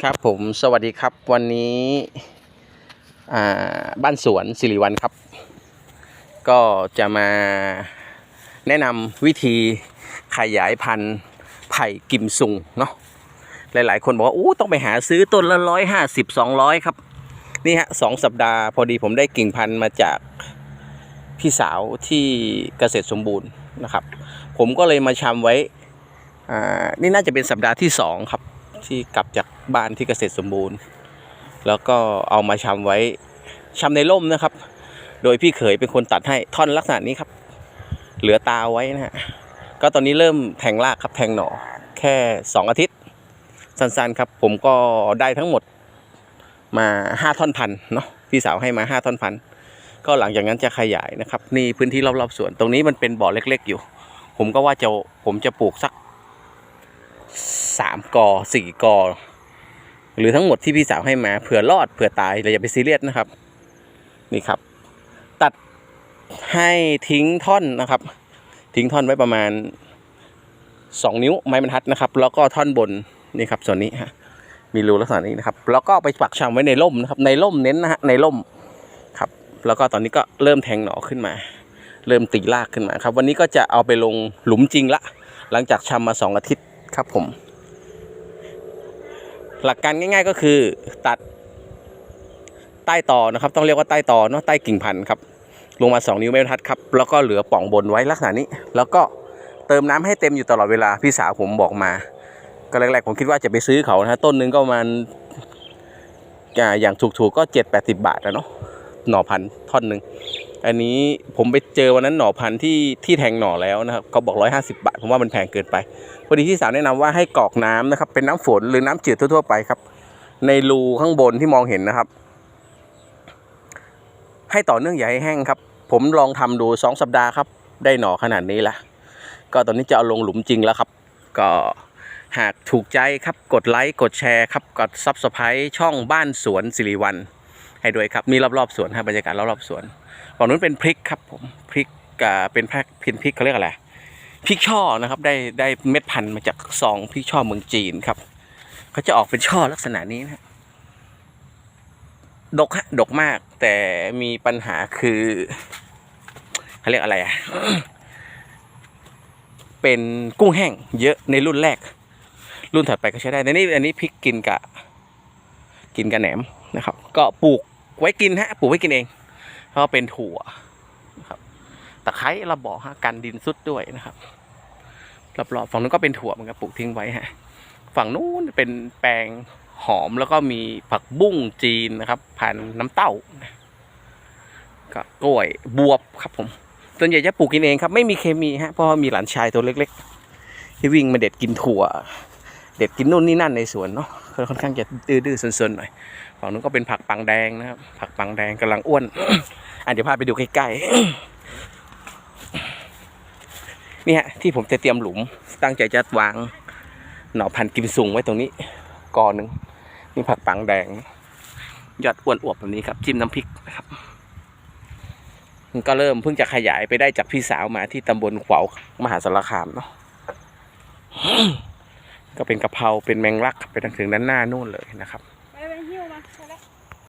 ครับผมสวัสดีครับวันนี้บ้านสวนสิริวัลครับ ก็จะมาแนะนำวิธีขยายพันธุ์ไผ่กิมซุงเนาะหลายๆ คนบอกว่าอู้ต้องไปหาซื้อต้นละร้อยห้าสิบสองร้อยครับ นี่ฮะสองสัปดาห์พอดีผมได้กิ่งพันธุ์มาจากพี่สาวที่เกษตรสมบูรณ์นะครับ ผมก็เลยมาชำไว้นี่น่าจะเป็นสัปดาห์ที่สองครับที่กลับจาก บ้านที่เกษตรสมบูรณ์ แล้วก็เอามาชำไว้ชำในร่มนะครับ โดยพี่เขยเป็นคนตัดให้ท่อนลักษณะนี้ครับ เหลือตาไว้นะฮะก็ตอนนี้เริ่มแทงรากครับแทงหน่อแค่ 2 อาทิตย์ สั้นๆครับ ผมก็ได้ทั้งหมดมา 5 ท่อนพันเนาะพี่สาวให้มา 5 ท่อนพันก็หลังจากนั้นจะขยายนะครับ นี่พื้นที่รอบๆสวนตรงนี้มันเป็นบ่อเล็ก ๆ อยู่ ผมก็ว่าจะผมจะปลูกสักสามกอสี่กอ หรือทั้งหมดที่พี่สาวให้มาเผื่อรอดเผื่อตายเราอย่าไปซีเรียสนะครับ นี่ครับ ตัดให้ทิ้งท่อนนะครับ ทิ้งท่อนไว้ประมาณ 2 นิ้วไม้บรรทัดนะครับ แล้วก็ท่อนบนนี่ครับ ส่วนนี้ฮะมีรูลักษณะนี้นะครับ แล้วก็ไปปักชำไว้ในร่มนะครับ ในร่มเน้นนะฮะในร่มครับ แล้วก็ตอนนี้ก็เริ่มแทงหน่อขึ้นมา เริ่มตีรากขึ้นมาครับ วันนี้ก็จะเอาไปลงหลุมจริงละ หลังจากชำมาสองอาทิตย์ครับผม หลักการง่าย ๆ ก็คือตัดใต้ตอนะครับ ต้องเรียกว่าใต้ตอเนาะใต้กิ่งพันธุ์ครับ ลงมา 2 นิ้วไม่บรรทัดครับ แล้วก็เหลือป่องบนไว้ลักษณะนี้ แล้วก็เติมน้ำให้เต็มอยู่ตลอดเวลาพี่สาวผมบอกมา ก็แรกๆผมคิดว่าจะไปซื้อเขานะต้นหนึงก็ประมาณอ่าอย่างถูกๆก็ 7 8 0 บาทนะเนาะหน่อพันธุ์ท่อนหนึ่ง อันนี้ผมไปเจอวันนั้นหน่อพันธุ์ที่ที่แทงหน่อแล้วนะครับเขาบอก 150 บาท ผมว่ามันแพงเกินไปพอดีที่สาวแนะนำว่าให้กรอกน้ำนะครับ เป็นน้ำฝนหรือน้ำจืดทั่วๆไปครับ ในรูข้างบนที่มองเห็นนะครับ ให้ต่อเนื่องอย่าให้แห้งครับ ผมลองทำดูสองสัปดาห์ครับ ได้หน่อขนาดนี้ละก็ตอนนี้จะเอาลงหลุมจริงแล้วครับ ก็หากถูกใจครับกดไลค์กดแชร์ครับกดซับสไครต์ช่องบ้านสวนสิริวัน ให้ด้วยครับมีรอบๆสวนฮะบรรยากาศรอบๆสวนฝั่งนู้นเป็นพริกครับผมพริกอ่าเป็นแพ็คพินพริกเขาเรียกอะไรพริกช่อนะครับได้ได้เม็ดพันธุ์มาจากซองพริกช่อเมืองจีนครับเขาจะออกเป็นช่อลักษณะนี้นะดกฮะดกมากแต่มีปัญหาคือเขาเรียกอะไรอะเป็นกุ้งแห้งเยอะในรุ่นแรก รุ่นถัดไปก็ใช้ได้แต่นี่อันนี้พริกกินกะ กินกะแหนมนะครับ ก็ปลูก ไว้กินฮะปลูกไว้กินเองเพราะว่าเป็นถั่วนะครับตะไคร้ระบาะฮะกันดินซุดด้วยนะครับรอบๆฝั่งนู้นก็เป็นถั่วเหมันก็ปลูกทิ้งไว้ฮะฝั่งนู้นเป็นแปลงหอมแล้วก็มีผักบุ้งจีนนะครับพันน้ำเต้าก็กล้วยบวบครับผมส่วนใหญ่จะปลูกกินเองครับ ไม่มีเคมีฮะเพราะมีหลานชายตัวเล็กๆ ที่วิ่งมาเด็ดกินถั่ว เด็ดกินนู่นนี่นั่นในสวนเนาะค่อนข้างจะดื้อๆซนๆหน่อยฝั่งนู้นก็เป็นผักปังแดงนะครับ ผักปังแดงกำลังอ้วนอะเดี๋ยวพาไปดูใกล้ๆนี่ฮะที่ผมจะเตรียมหลุม ตั้งใจจะวางหน่อพันธุ์กิมซุงไว้ตรงนี้กอหนึ่งนี่ผักปังแดงยอดอ้วนอวบแบบนี้ครับจิ้มน้ำพริกนะครับมันก็เริ่มเพิ่งจะขยายไปได้จากพี่สาวมาที่ตำบลขวาวมหาสารคามเนาะ ก็เป็นกะเพราเป็นแมงลักไปถึงด้านหน้านู่นเลยนะครับ